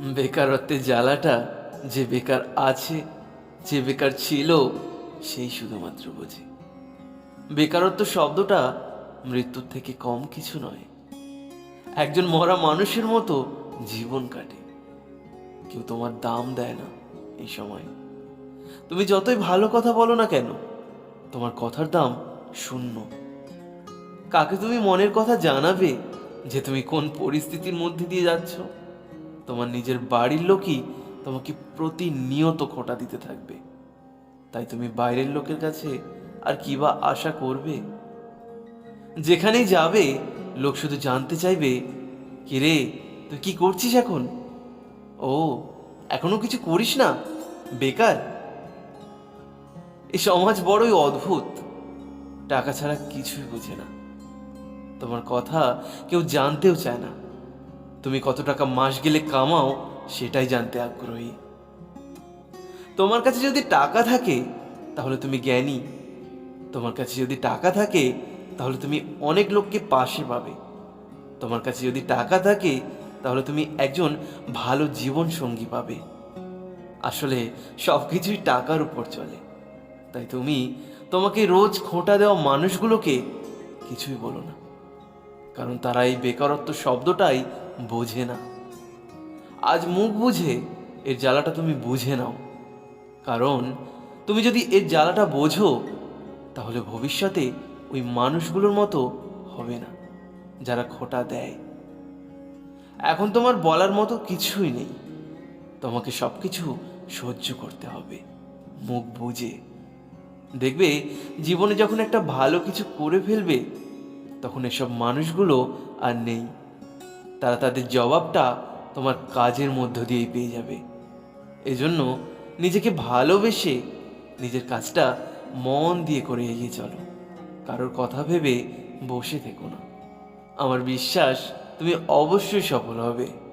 বেকারত্বের জ্বালাটা যে বেকার আছে, যে বেকার ছিল, সেই শুধুমাত্র বোঝে। বেকারত্ব শব্দটা মৃত্যুর থেকে কম কিছু নয়। একজন মরা মানুষের মতো জীবন কাটে। কেউ তোমার দাম দেয় না এই সময়। তুমি যতই ভালো কথা বলো না কেন, তোমার কথার দাম শূন্য। কাকে তুমি মনের কথা জানাবে যে তুমি কোন পরিস্থিতির মধ্যে দিয়ে যাচ্ছ? তোমার নিজের বাড়ির লোকই তোমাকে প্রতিনিয়ত খোটা দিতে থাকবে। তাই তুমি বাইরের লোকের কাছে আর কি বা আশা করবে? যেখানেই যাবে, লোক শুধু জানতে চাইবে কিরে তুই কি করছিস এখন? ও, এখনও কিছু করিস না? বেকার? এই সমাজ বড়ই অদ্ভুত। টাকা ছাড়া কিছুই বোঝে না। তোমার কথা কেউ জানতেও চায় না। তুমি কত টাকা মাস গেলে কামাও সেটাই জানতে আগ্রহী। তোমার কাছে যদি টাকা থাকে, তাহলে তুমি জ্ঞানী। তোমার কাছে যদি টাকা থাকে, তাহলে তুমি অনেক লোককে পাশে পাবে। তোমার কাছে যদি টাকা থাকে, তাহলে তুমি একজন ভালো জীবন সঙ্গী পাবে। আসলে সব কিছুই টাকার উপর চলে। তাই তুমি তোমাকে রোজ খোঁটা দেওয়া মানুষগুলোকে কিছুই বলো না। কারণ তারা এই বেকারত্ব শব্দটাই বোঝে না। আজ মুখ বুঝে এর জ্বালাটা তুমি বুঝে নাও। কারণ তুমি যদি এর জ্বালাটা বোঝো, তাহলে ভবিষ্যতে ওই মানুষগুলোর মতো হবে না, যারা খোটা দেয়। এখন তোমার বলার মতো কিছুই নেই। তোমাকে সব কিছু সহ্য করতে হবে, মুখ বুঝে। দেখবে, জীবনে যখন একটা ভালো কিছু করে ফেলবে তখন এসব মানুষগুলো আর নেই। তারা তাদের জবাবটা তোমার কাজের মধ্য দিয়েই পেয়ে যাবে। এজন্য নিজেকে ভালোবেসে নিজের কাজটা মন দিয়ে করে এগিয়ে চলো। কারোর কথা ভেবে বসে থেকো না। আমার বিশ্বাস তুমি অবশ্যই সফল হবে।